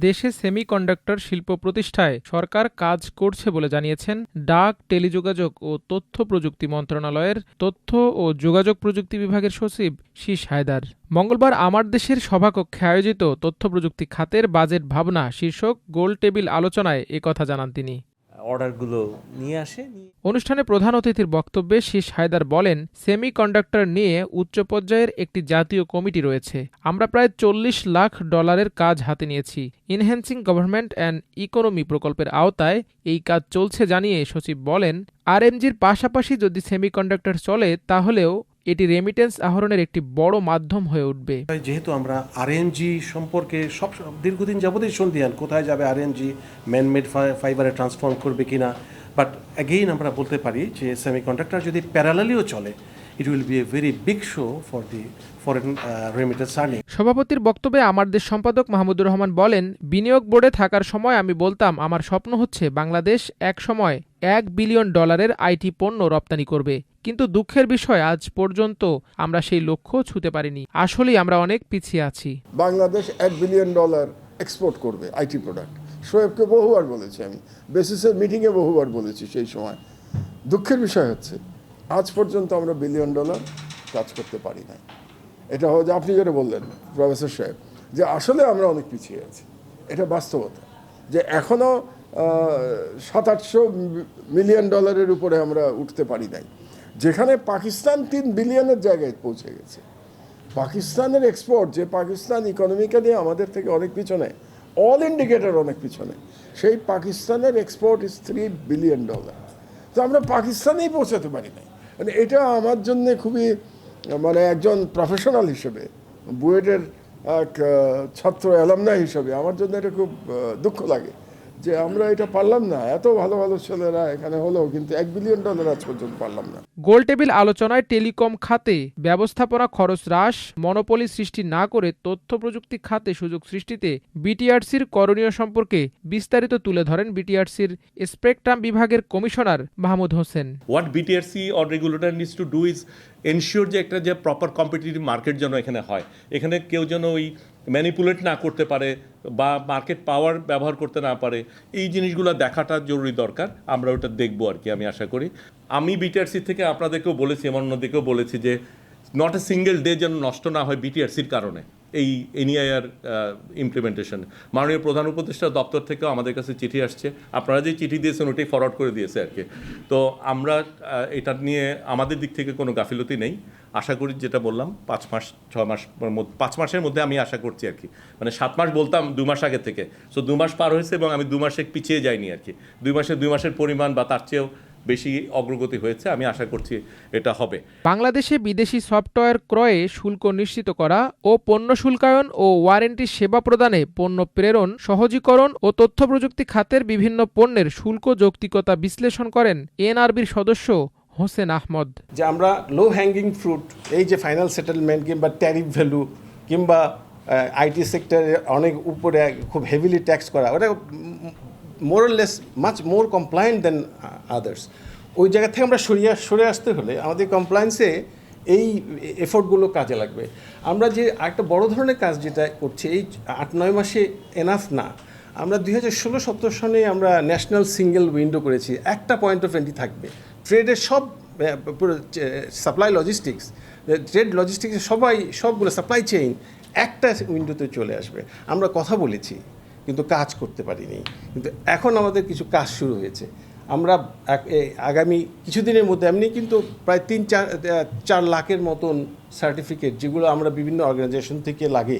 দেশে সেমিকন্ডাক্টর শিল্প প্রতিষ্ঠায় সরকার কাজ করছে বলে জানিয়েছেন ডাক, টেলিযোগাযোগ ও তথ্য প্রযুক্তি মন্ত্রণালয়ের তথ্য ও যোগাযোগ প্রযুক্তি বিভাগের সচিব শীষ হায়দার। মঙ্গলবার আমার দেশের সভাকক্ষে আয়োজিত তথ্য প্রযুক্তি খাতের বাজেট ভাবনা শীর্ষক গোল টেবিল আলোচনায় একথা জানান তিনি। অর্ডারগুলো নিয়ে আসে অনুষ্ঠানে প্রধান অতিথির বক্তব্যে শীষ হায়দার বলেন সেমি কন্ডাক্টর নিয়ে উচ্চ পর্যায়ের একটি জাতীয় কমিটি রয়েছে। আমরা প্রায় চল্লিশ লাখ ডলারের কাজ হাতে নিয়েছি। ইনহ্যান্সিং গভর্নমেন্ট অ্যান্ড ইকোনমি প্রকল্পের আওতায় এই কাজ চলছে জানিয়ে সচিব বলেন আরএমজির পাশাপাশি যদি সেমিকন্ডাক্টর চলে, তাহলেও এটি রেমিটেন্স আহরণের একটি বড় মাধ্যম হয়ে উঠবে। যেহেতু আমরা আরএনজি সম্পর্কে সব দীর্ঘদিন যাবতই সন্ধিয়ান কোথায় যাবে আরএনজি ম্যানমেড ফাইবারে ট্রান্সফর্ম করবে কিনা? বাট অ্যাগেইন আমরা বলতে পারি যে সেমি সেমিকন্ডাক্টর যদি প্যারালালিও চলে it will be a very big show for the foreign remittance earning সভাপতির বক্তব্যে আমার দেশ সম্পাদক মাহমুদুর রহমান বলেন বিনিয়োগ বোর্ডে থাকার সময় আমি বলতাম আমার স্বপ্ন হচ্ছে বাংলাদেশ এক সময় এক বিলিয়ন ডলারের আইটি পণ্য রপ্তানি করবে। কিন্তু দুঃখের বিষয় আজ পর্যন্ত আমরা সেই লক্ষ্য ছুঁতে পারিনি। আসলেই আমরা অনেক পিছিয়ে আছি। বাংলাদেশ এক বিলিয়ন ডলার এক্সপোর্ট করবে আইটি প্রোডাক্ট। শোয়েবকে বহুবার বলেছি আমি বেসিসের মিটিংয়ে বহুবার বলেছি সেই সময়। দুঃখের বিষয় হচ্ছে আজ পর্যন্ত আমরা বিলিয়ন ডলার কাজ করতে পারি নাই। এটা হচ্ছে আপনি যেটা বললেন প্রফেসর সাহেব, যে আসলে আমরা অনেক পিছিয়ে আছি। এটা বাস্তবতা। যে এখনও সাত আটশো মিলিয়ন ডলারের উপরে আমরা উঠতে পারি নাই। যেখানে পাকিস্তান তিন বিলিয়নের জায়গায় পৌঁছে গেছে। পাকিস্তানের এক্সপোর্ট যে পাকিস্তান ইকোনমিক্যালি আমাদের থেকে অনেক পিছনে অল ইন্ডিকেটার অনেক পিছনে, সেই পাকিস্তানের export is three billion dollar তো আমরা পাকিস্তানেই পৌঁছাতে পারি নাই। মানে এটা আমার জন্য খুবই মানে একজন প্রফেশনাল হিসেবে, বুয়েটের এক ছাত্র অ্যালামনা হিসেবে আমার জন্য এটা খুব দুঃখ লাগে। যে আমরা এটা পারলাম না। এত ভালো ভালো ছেলেরা এখানে হলো কিন্তু এক বিলিয়ন ডলার আজ পর্যন্ত পারলাম না। গোলটেবিল আলোচনায় টেলিকম খাতে ব্যবস্থাপনা খরচ হ্রাস মনোপলি সৃষ্টি না করে তথ্য প্রযুক্তি খাতে সুযোগ সৃষ্টিতে বিটিআরসির করণীয় সম্পর্কে বিস্তারিত তুলে ধরেন বিটিআরসির স্পেকট্রাম বিভাগের commissioner Mahmud Hossain. What BTRC or regulator needs to do is ensure যে একটা যে প্রপার কম্পিটিটিভ মার্কেট যেন এখানে হয়। এখানে কেউ যেন ওই ম্যানিপুলেট না করতে পারে বা মার্কেট পাওয়ার ব্যবহার করতে না পারে, এই জিনিসগুলো দেখাটা জরুরি দরকার। আমরা ওটা দেখব আর কি, আমি আশা করি। আমি বিটিআরসি থেকে আপনাদেরকেও বলেছি আমার অন্যদিকেও বলেছি যে নট এ সিঙ্গেল ডে যেন নষ্ট না হয় বিটিআরসির কারণে, এই এনইআইআর ইমপ্লিমেন্টেশন মাননীয় প্রধান উপদেষ্টা দপ্তর থেকেও আমাদের কাছে চিঠি আসছে। আপনারা যে চিঠি দিয়েছেন, ওটাই ফরওয়ার্ড করে দিয়েছে আর কি। তো আমরা এটা নিয়ে আমাদের দিক থেকে কোনো গাফিলতি নেই। আশা করি যেটা বললাম, পাঁচ মাস ছ মাস পাঁচ মাসের মধ্যে আমি আশা করছি আর কি। মানে সাত মাস বলতাম দু মাস আগে থেকে। সো দু মাস পার হয়েছে এবং আমি দু মাসে পিছিয়ে যাইনি আর কি। দুই মাসে, দুই মাসের পরিমাণ বা তার চেয়েও বেশি অগ্রগতি হয়েছে, আমি আশা করছি এটা হবে। বাংলাদেশে বিদেশি সফটওয়্যার ক্রয়ে শুল্ক নিশ্চিত করা ও পণ্য শুল্কায়ন ও ওয়ারেন্টি সেবা প্রদানে পণ্য প্রেরণ, সহজীকরণ ও তথ্য প্রযুক্তি খাতের বিভিন্ন পণ্যের শুল্ক যৌক্তিকতা বিশ্লেষণ করেন এনআরবির সদস্য হোসেন আহমদ। যে আমরা লো হ্যাঙ্গিং ফ্রুট এই যে ফাইনাল সেটেলমেন্ট কিংবা ট্যারিফ ভ্যালু কিংবা আইটি সেক্টরে অনেক উপরে খুব হেভিলি ট্যাক্স করা, ওটা more or less much more compliant than others ওই জায়গা থেকে আমরা সরিয়ে, সরে আসতে হলে আমাদের কমপ্লায়েন্সে এই এফোর্টগুলো কাজে লাগবে। আমরা যে একটা বড় ধরনের কাজ যেটা করছি, এই আট নয় মাসে এনাফ না। আমরা দুই হাজার ষোলো, সতেরো সনে আমরা ন্যাশনাল সিঙ্গেল উইন্ডো করেছি, একটা পয়েন্ট অফ এন্ট্রি থাকবে। ট্রেডের সব সাপ্লাই লজিস্টিক্স ট্রেড লজিস্টিক্স সবাই, সবগুলো সাপ্লাই চেইন একটা উইন্ডোতে চলে আসবে। আমরা কথা বলেছি, কিন্তু কাজ করতে পারিনি। কিন্তু এখন আমাদের কিছু কাজ শুরু হয়েছে। আমরা আগামী কিছুদিনের মধ্যে এমনি কিন্তু প্রায় তিন, চার চার লাখের মতন সার্টিফিকেট যেগুলো আমরা বিভিন্ন অর্গানাইজেশন থেকে লাগে,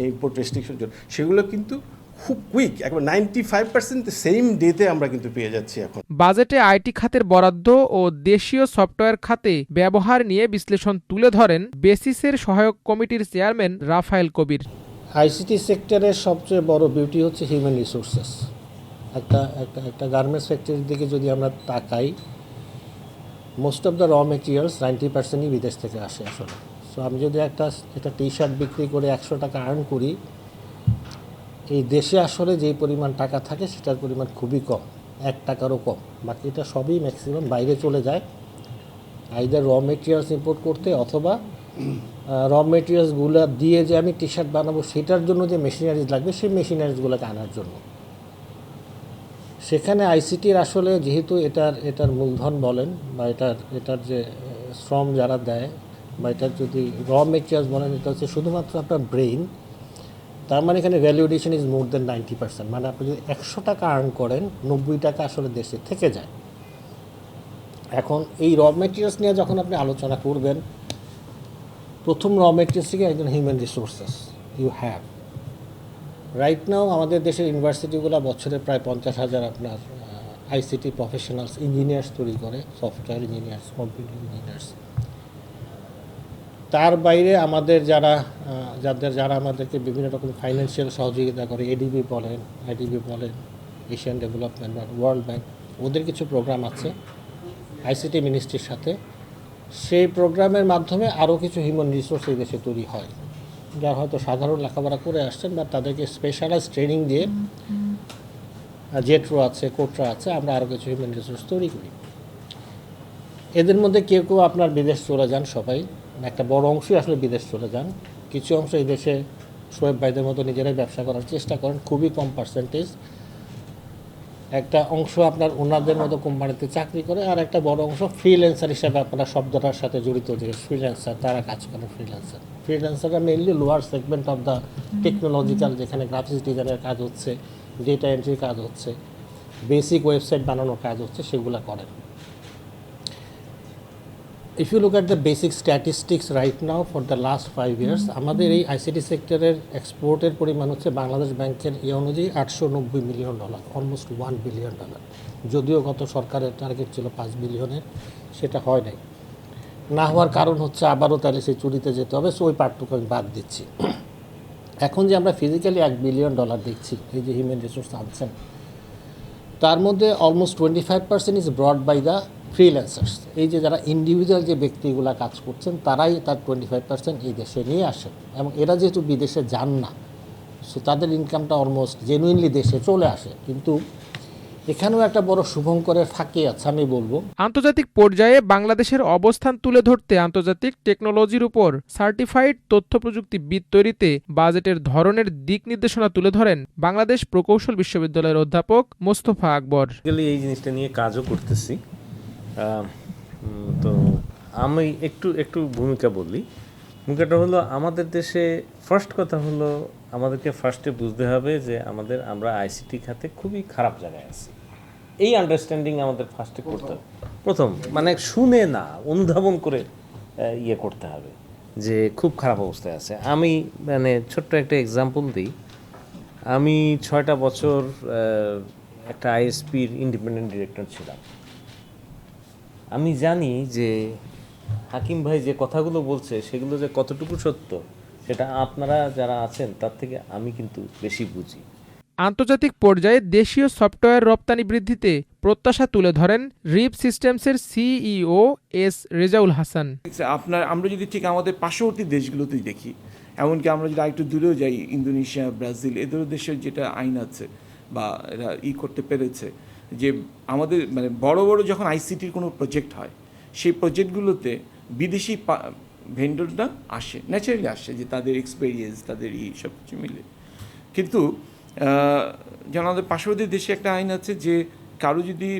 এই ইম্পোর্ট রেস্ট্রিকশন সেগুলো কিন্তু খুব কুইক একবার নাইনটি ফাইভ পার্সেন্ট সেম ডেতে আমরা কিন্তু পেয়ে যাচ্ছি এখন। বাজেটে আইটি খাতের বরাদ্দ ও দেশীয় সফটওয়্যার খাতে ব্যবহার নিয়ে বিশ্লেষণ তুলে ধরেন বেসিসের সহায়ক কমিটির চেয়ারম্যান রাফায়েল কবির। আইসিটি সেক্টরের সবচেয়ে বড় বিউটি হচ্ছে হিউম্যান রিসোর্সেস একটা একটা একটা গার্মেন্টস ফ্যাক্টরির দিকে যদি আমরা তাকাই most of the raw materials ninety পার্সেন্টই বিদেশ থেকে আসে আসলে। সো আমি যদি একটা একটা টি শার্ট বিক্রি করে একশো টাকা আর্ন করি এই দেশে আসলে যেই পরিমাণ টাকা থাকে সেটার পরিমাণ খুবই কম, এক টাকারও কম। বাকিটা সবই ম্যাক্সিমাম বাইরে চলে যায়। আইদার র মেটেরিয়ালস ইম্পোর্ট করতে অথবা র মেটেরিয়ালসগুলো দিয়ে যে আমি টি শার্ট বানাবো সেটার জন্য যে মেশিনারিজ লাগবে, সেই মেশিনারিজগুলোকে আনার জন্য। সেখানে আইসিটির আসলে যেহেতু এটার এটার মূলধন বলেন বা এটার এটার যে শ্রম যারা দেয় বা এটার যদি র মেটেরিয়ালস বলেন, এটা হচ্ছে শুধুমাত্র আপনার ব্রেইন তার মানে এখানে valuation is more than ninety percent মানে আপনি যদি একশো টাকা আর্ন করেন, নব্বই টাকা আসলে দেশে থেকে যায়। এখন এই র মেটেরিয়ালস নিয়ে যখন আপনি আলোচনা করবেন, প্রথম র মেটেরিয়ালস থেকে একজন human resources you have right now আমাদের দেশের ইউনিভার্সিটিগুলো বছরে প্রায় পঞ্চাশ হাজার আপনার আইসিটি প্রফেশনালস ইঞ্জিনিয়ার্স তৈরি করে সফটওয়্যার ইঞ্জিনিয়ার্স কম্পিউটার ইঞ্জিনিয়ার্স তার বাইরে আমাদের যারা যাদের যারা আমাদেরকে বিভিন্ন রকম ফাইন্যান্সিয়াল সহযোগিতা করে এডিবি বলেন আইডিবি বলেন Asian Development Bank World Bank ওদের কিছু প্রোগ্রাম আছে আইসিটি মিনিস্ট্রির সাথে। সেই প্রোগ্রামের মাধ্যমে আরও কিছু হিউম্যান রিসোর্স এই দেশে তৈরি হয়। যারা হয়তো সাধারণ লেখাপড়া করে আসছেন বা তাদেরকে স্পেশালাইজ ট্রেনিং দিয়ে জেট্রো আছে কোটরা আছে, আমরা আরও কিছু হিউম্যান রিসোর্স তৈরি করি। এদের মধ্যে কেউ কেউ আপনার বিদেশ চলে যান সবাই। একটা বড় অংশই আসলে বিদেশ চলে যান। কিছু অংশ এই দেশে শোয়েব ভাইদের মতো নিজেরাই ব্যবসা করার চেষ্টা করেন, খুবই কম পার্সেন্টেজ একটা অংশ আপনার ওনাদের মতো কোম্পানিতে চাকরি করে, আর একটা বড় অংশ ফ্রিল্যান্সার হিসাবে আপনারা শব্দটার সাথে জড়িত যে ফ্রিল্যান্সার তারা কাজ করেন freelancer ফ্রিল্যান্সাররা mainly lower segment of the technological যেখানে গ্রাফিক্স ডিজাইনের কাজ হচ্ছে ডেটা এন্ট্রির কাজ হচ্ছে বেসিক ওয়েবসাইট বানানোর কাজ হচ্ছে, সেগুলো করেন। If you look at the basic statistics right now for the last five years আমাদের এই আইসিটি সেক্টরের এক্সপোর্টের পরিমাণ হচ্ছে বাংলাদেশ ব্যাংকের এই অনুযায়ী আটশো নব্বই million dollar almost one billion dollar যদিও গত সরকারের টার্গেট ছিল পাঁচ বিলিয়নের সেটা হয় নাই। না হওয়ার কারণ হচ্ছে আবারও তাহলে সেই চুরিতে যেতে হবে সো ওই পার্টটুকু আমি বাদ দিচ্ছি। এখন যে আমরা ফিজিক্যালি এক বিলিয়ন ডলার দেখছি এই যে হিউম্যান রিসোর্স আনছেন তার মধ্যে almost twenty five percent is brought by the freelancers এই যে যারা ইন্ডিভিজুয়াল যে ব্যক্তিগুলা কাজ করছেন তারাই তার টোয়েন্টি ফাইভ পার্সেন্ট এই দেশে নিয়ে আসেন। এবং এরা যেহেতু বিদেশে যান না সো তাদের ইনকামটা অলমোস্ট জেনুইনলি দেশে চলে আসে। কিন্তু এখানেও একটা বড় শুভঙ্করের ফাঁকি আছে আমি বলব। আন্তর্জাতিক পর্যায়ে বাংলাদেশের অবস্থান তুলে ধরতে আন্তর্জাতিক টেকনোলজির উপর সার্টিফাইড তথ্য প্রযুক্তিবিদ তৈরিতে বাজেটের ধরনের দিক নির্দেশনা তুলে ধরেন বাংলাদেশ প্রকৌশল বিশ্ববিদ্যালয়ের অধ্যাপক মোস্তফা আকবর। এই জিনিসটা নিয়ে কাজও করতেছি। তো আমি একটু একটু ভূমিকা বলি। ভূমিকাটা হলো, আমাদের দেশে ফার্স্ট কথা হলো, আমাদেরকে ফার্স্টে বুঝতে হবে যে আমাদের, আমরা আইসিটি খাতে খুবই খারাপ জায়গায় আছি। এই আন্ডারস্ট্যান্ডিং আমাদের ফার্স্টে করতে হবে। প্রথম মানে শুনে না, অনুধাবন করে ইয়ে করতে হবে যে খুব খারাপ অবস্থায় আছে। আমি মানে ছোট্ট একটা এক্সাম্পল দিই। আমি ছয়টা বছর একটা আইএসপির ইন্ডিপেন্ডেন্ট ডিরেক্টর ছিলাম। আমি জানি যে হাকিম ভাই যে কথাগুলো বলছে সেগুলো যে কতটুকু সত্য সেটা আপনারা যারা আছেন তার থেকে আমি কিন্তু বেশি বুঝি। আন্তর্জাতিক পর্যায়ে দেশীয় সফটওয়্যার রপ্তানি বৃদ্ধিতে প্রত্যাশা তুলে ধরেন রিপ সিস্টেমসের সিইও এস রেজাউল হাসান। আপনার আমরা যদি ঠিক আমাদের পার্শ্ববর্তী দেশগুলোতেই দেখি এমনকি আমরা যদি আরেকটু দূরেও যাই ইন্দোনেশিয়া ব্রাজিল এদের দেশের যেটা আইন আছে বা এরা ই করতে পেরেছে যে আমাদের মানে বড় বড় যখন আইসিটির কোনো প্রজেক্ট হয়, সেই প্রজেক্টগুলোতে বিদেশি ভেন্ডররা আসে ন্যাচারালি আসে যে তাদের এক্সপেরিয়েন্স তাদের ই সব কিছু মিলে। কিন্তু যেমন আমাদের পার্শ্ববর্তী দেশে একটা আইন আছে যে কারও যদি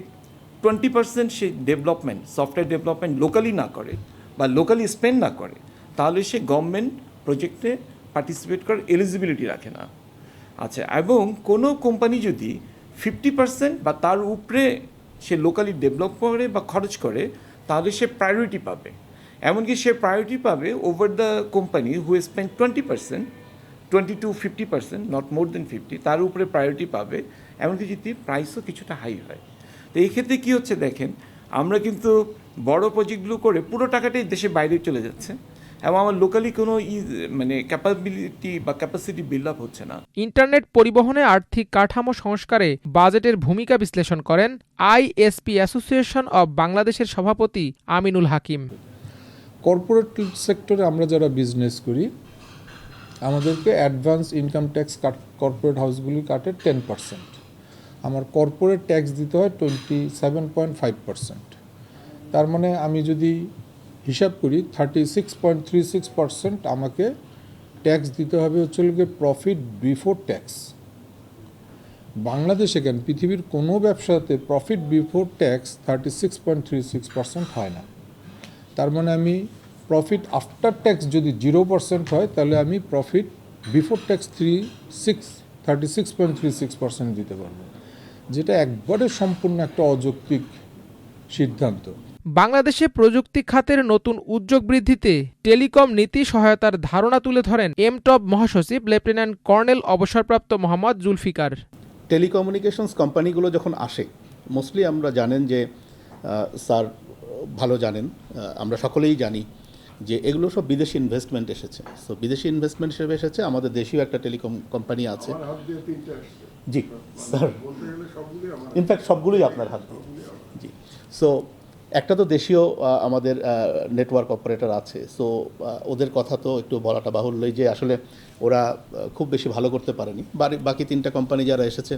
টোয়েন্টি পার্সেন্ট সে ডেভেলপমেন্ট সফটওয়্যার ডেভেলপমেন্ট লোকালি না করে বা লোকালি স্পেন্ড না করে, তাহলে সে গভর্নমেন্ট প্রজেক্টে পার্টিসিপেট করার এলিজিবিলিটি রাখে না। আচ্ছা এবং কোনো কোম্পানি যদি ফিফটি পার্সেন্ট বা তার উপরে সে লোকালি ডেভেলপ করে বা খরচ করে, তাহলে সে প্রায়োরিটি পাবে। এমনকি সে প্রায়োরিটি পাবে over the company who spend twenty percent twenty to fifty percent not more than fifty তার উপরে প্রায়োরিটি পাবে। এমনকি যদি প্রাইসও কিছুটা হাই হয়। তো এই ক্ষেত্রে কী হচ্ছে দেখেন, আমরা কিন্তু বড় প্রজেক্টগুলো করে পুরো টাকাটাই দেশের বাইরে চলে যাচ্ছে। এবং আমার লোকালি কোনো ই মানে ক্যাপাবিলিটি বা ক্যাপাসিটি বিল্ড আপ হচ্ছে না। ইন্টারনেট পরিবহনে আর্থিক কাঠামো সংস্কারে বাজেটের ভূমিকা বিশ্লেষণ করেন আইএসপি অ্যাসোসিয়েশন অব বাংলাদেশের সভাপতি আমিনুল হাকিম। কর্পোরেট সেক্টরে আমরা যারা বিজনেস করি আমাদেরকে advance income tax cut corporate হাউসগুলি কাটে টেন পার্সেন্ট আমার কর্পোরেট ট্যাক্স দিতে হয় twenty seven point five percent তার মানে আমি যদি হিসাব করি thirty six point three six percent আমাকে ট্যাক্স দিতে হবে হচ্ছে গিয়ে প্রফিট বিফোর ট্যাক্স বাংলাদেশে কেন পৃথিবীর কোনো ব্যবসাতে profit before tax thirty six point three six percent হয় না। তার মানে আমি প্রফিট আফটার ট্যাক্স যদি জিরো পার্সেন্ট হয়, তাহলে আমি profit before tax three six thirty six point three six percent দিতে পারব। যেটা একবারে সম্পূর্ণ একটা অযৌক্তিক সিদ্ধান্ত। বাংলাদেশে প্রযুক্তি খাতের নতুন উদ্যোগ বৃদ্ধিতে টেলিকম নীতি সহায়তার ধারণা তুলে ধরেন এমটপ মহাসচিব লেফটেন্যান্ট কর্নেল অবসরপ্রাপ্ত মোহাম্মদ জুলফিকার। টেলিকমিউনিকেশনস কোম্পানিগুলো যখন আসে মোস্টলি আমরা জানেন যে স্যার ভালো জানেন আমরা সকলেই জানি যে এগুলো সব বিদেশি ইনভেস্টমেন্ট এসেছে। সো বিদেশি ইনভেস্টমেন্ট হিসেবে এসেছে আমাদের দেশীয় একটা টেলিকম কোম্পানি আছে। জি স্যার। ইনফ্যাক্ট সবগুলোই আপনার হাত দিয়ে। জি। সো একটা তো দেশীয় আমাদের নেটওয়ার্ক অপারেটর আছে সো ওদের কথা তো একটু বলাটা বাহুল্যই যে আসলে ওরা খুব বেশি ভালো করতে পারেনি। বাকি তিনটা কোম্পানি যারা এসেছে,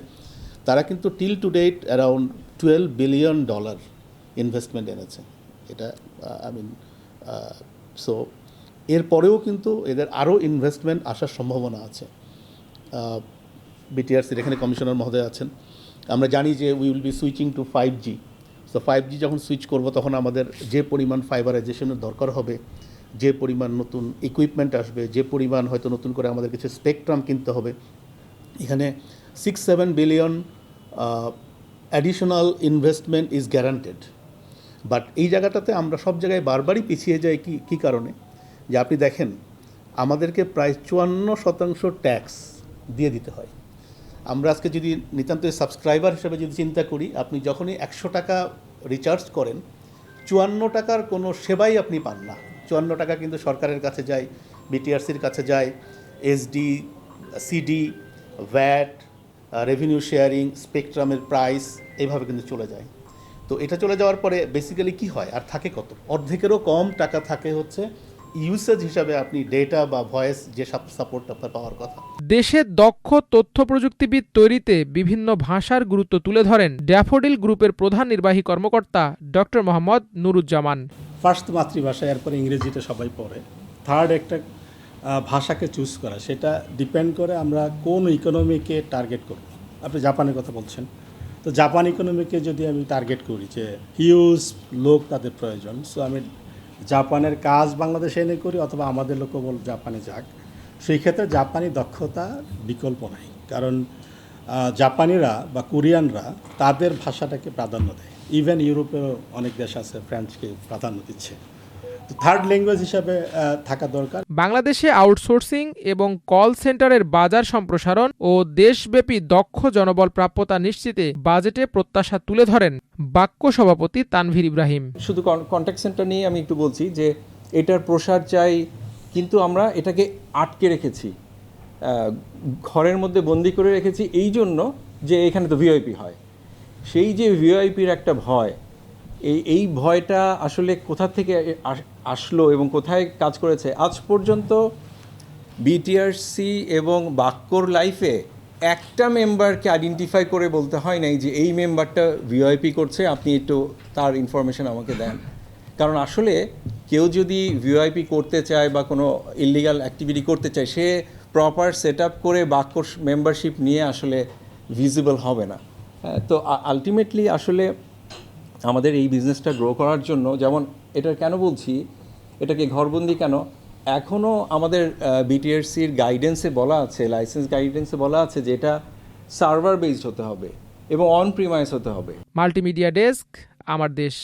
তারা কিন্তু till to date around twelve billion dollar investment এনেছে। এটা আই মিন সো এরপরেও কিন্তু এদের আরও ইনভেস্টমেন্ট আসার সম্ভাবনা আছে। বিটিআরসির এখানে কমিশনার মহোদয় আছেন। আমরা জানি যে we will be switching to five G so five G যখন সুইচ করব, তখন আমাদের যে পরিমাণ ফাইবারাইজেশনের দরকার হবে, যে পরিমাণ নতুন ইকুইপমেন্ট আসবে, যে পরিমাণ হয়তো নতুন করে আমাদের কিছু স্পেকট্রাম কিনতে হবে, এখানে six seven billion additional investment is guaranteed but এই জায়গাটাতে আমরা সব জায়গায় বারবারই পিছিয়ে যাই কি, কী কারণে? যে আপনি দেখেন, আমাদেরকে প্রায় চুয়ান্ন শতাংশ ট্যাক্স দিয়ে দিতে হয়। আমরা আজকে যদি নিতান্ত সাবস্ক্রাইবার হিসেবে যদি চিন্তা করি, আপনি যখনই একশো টাকা রিচার্জ করেন, চুয়ান্ন টাকার কোনো সেবাই আপনি পান না। চুয়ান্ন টাকা কিন্তু সরকারের কাছে যায় বিটিআরসির কাছে যায় SD CD VAT revenue sharing স্পেকট্রামের price এইভাবে কিন্তু চলে যায়। তো এটা চলে যাওয়ার পরে বেসিক্যালি কি হয়? আর থাকে কত? অর্ধেকেরও কম টাকা থাকে হচ্ছে ইউসেজ হিসাবে আপনি ডেটা বা ভয়েস যে সাপোর্ট আপনার পাওয়ার কথা। দেশে দক্ষ তথ্য প্রযুক্তিবিদ তৈরিতে বিভিন্ন ভাষার গুরুত্ব তুলে ধরেন ড্যাফোডিল গ্রুপের প্রধান নির্বাহী কর্মকর্তা ডক্টর মোহাম্মদ নুরুজ্জামান। ফার্স্ট মাতৃভাষা এরপরে ইংরেজিটা সবাই পড়ে। থার্ড একটা ভাষাকে চুজ করা। সেটা ডিপেন্ড করে আমরা কোন ইকোনমিকে টার্গেট করব। আপনি জাপানের কথা বলছেন। তো জাপান ইকোনমিকে যদি আমি টার্গেট করি যে হিউজ লোক তাদের প্রয়োজন সো আমি জাপানের কাজ বাংলাদেশে এনে করি অথবা আমাদের লোকও বল জাপানে যাক, সেই ক্ষেত্রে জাপানি দক্ষতা বিকল্প নাই। কারণ জাপানিরা বা কোরিয়ানরা তাদের ভাষাটাকে প্রাধান্য দেয়। ইভেন ইউরোপেও অনেক দেশ আছে, ফ্রেঞ্চকে প্রাধান্য দিচ্ছে। থার্ড ল্যাঙ্গুয়েজ হিসাবে থাকা দরকার। বাংলাদেশে আউটসোর্সিং এবং কল সেন্টারের বাজার সম্প্রসারণ ও দেশব্যাপী দক্ষ জনবল প্রাপ্যতা নিশ্চিতে বাজেটে প্রত্যাশা তুলে ধরেন বাক্য সভাপতি তানভীর ইব্রাহিম। শুধু কন্ট্যাক্ট সেন্টার নিয়ে আমি একটু বলছি যে এটার প্রসার চাই কিন্তু আমরা এটাকে আটকে রেখেছি। ঘরের মধ্যে বন্দি করে রেখেছি এই জন্য যে এখানে তো ভিআইপি হয়। সেই যে ভিআইপির একটা ভয় এই এই ভয়টা আসলে কোথা থেকে আস- আসলো এবং কোথায় কাজ করেছে? আজ পর্যন্ত বিটিআরসি এবং বাক্যর লাইফে একটা মেম্বারকে আইডেন্টিফাই করে বলতে হয় নাই যে এই মেম্বারটা ভিআইপি করছে আপনি একটু তার ইনফরমেশন আমাকে দেন। কারণ আসলে কেউ যদি ভিআইপি করতে চায় বা কোনো ইলিগাল অ্যাক্টিভিটি করতে চায় সে প্রপার সেট আপ করে বাক্য মেম্বারশিপ নিয়ে আসলে ভিজিবল হবে না। হ্যাঁ, তো আলটিমেটলি আসলে আমাদের এই বিজনেসটা গ্রো করার জন্য, যেমন এটা কেন বলছি, এটাকে ঘরবন্দি কেন? এখনও আমাদের বিটিআরসির গাইডেন্সে বলা আছে লাইসেন্স গাইডেন্সে বলা আছে যে এটা সার্ভার বেসড হতে হবে এবং অন প্রিমাইস হতে হবে। মাল্টিমিডিয়া ডেস্ক আমার দেশ।